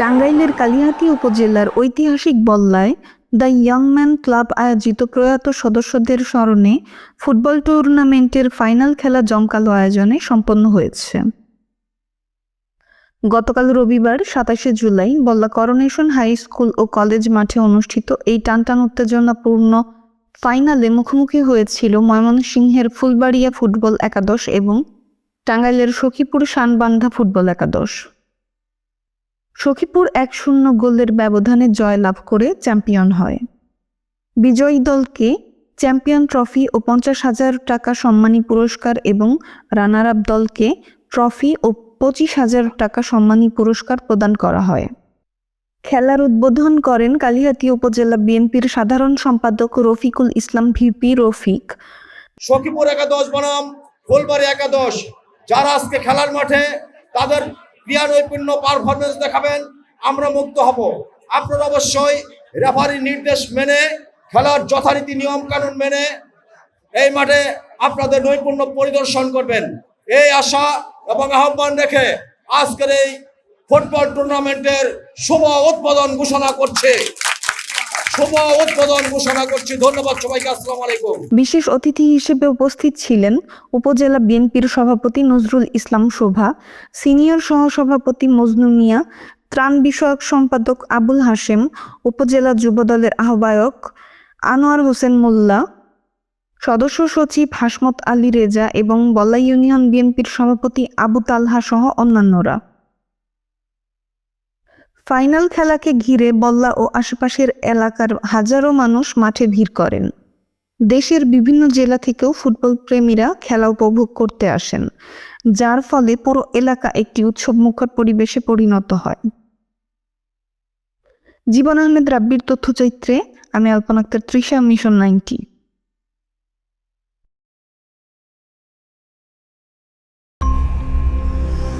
টাঙ্গাইলের কালিহাতী উপজেলার ঐতিহাসিক বল্লায় দ্য ইয়াং ম্যান ক্লাব আয়োজিত প্রয়াত সদস্যদের স্মরণে ফুটবল টুর্নামেন্টের ফাইনাল খেলা জমকালো আয়োজনে সম্পন্ন হয়েছে। গতকাল রবিবার সাতাশে জুলাই বল্লা করোনেশন হাই স্কুল ও কলেজ মাঠে অনুষ্ঠিত এই টানটান উত্তেজনাপূর্ণ ফাইনালে মুখোমুখি হয়েছিল ময়মনসিংহের ফুলবাড়িয়া ফুটবল একাদশ এবং টাঙ্গাইলের সখীপুর শানবান্ধা ফুটবল একাদশ। সখীপুর এক শূন্য গোলের ব্যবধানে জয়লাভ করে চ্যাম্পিয়ন হয়। বিজয়ী দলকে চ্যাম্পিয়ন ট্রফি ও পঞ্চাশ হাজার টাকা সম্মানী পুরস্কার এবং রানার আপ দলকে ট্রফি ও পঁচিশ হাজার টাকা সম্মানী পুরস্কার প্রদান করা হয়। খেলার উদ্বোধন করেন কালিহাতী উপজেলা বিএনপির সাধারণ সম্পাদক রফিকুল ইসলাম ভিপি রফিক। সখীপুর একাদশ বনাম ফুলবাড়ি একাদশ। যারা আজকে খেলার মাঠে তাদের ক্রিয়া নৈপুণ্য পারফরমেন্স দেখাবেন, আমরা মুক্ত হব। আপনারা অবশ্যই রেফারি নির্দেশ মেনে, খেলার যথারীতি নিয়ম কানুন মেনে এই মাঠে আপনাদের নৈপুণ্য পরিদর্শন করবেন। এই আশা এবং আহ্বান রেখে আজকের এই ফুটবল টুর্নামেন্টের শুভ উদ্বোধন ঘোষণা করছে। বিশেষ অতিথি হিসেবে উপস্থিত ছিলেন উপজেলা বিএনপির সভাপতি নজরুল ইসলাম শোভা, সিনিয়র সহসভাপতি মজনু মিয়া, ত্রাণ বিষয়ক সম্পাদক আবুল হাশেম, উপজেলা যুবদলের আহ্বায়ক আনোয়ার হোসেন মোল্লা, সদস্য সচিব হাসমত আলী রেজা এবং বল্লা ইউনিয়ন বিএনপির সভাপতি আবু তালহা সহ অন্যান্যরা। ফাইনাল খেলাকে ঘিরে বল্লা ও আশেপাশের এলাকার হাজারো মানুষ মাঠে ভিড় করেন। দেশের বিভিন্ন জেলা থেকেও ফুটবল প্রেমীরা খেলা উপভোগ করতে আসেন, যার ফলে পুরো এলাকা একটি উৎসব মুখর পরিবেশে পরিণত হয়। জীবন আহমেদ রাব্বির তথ্যচিত্রে, আমি আলপনাক্তার Trisha mission ninety.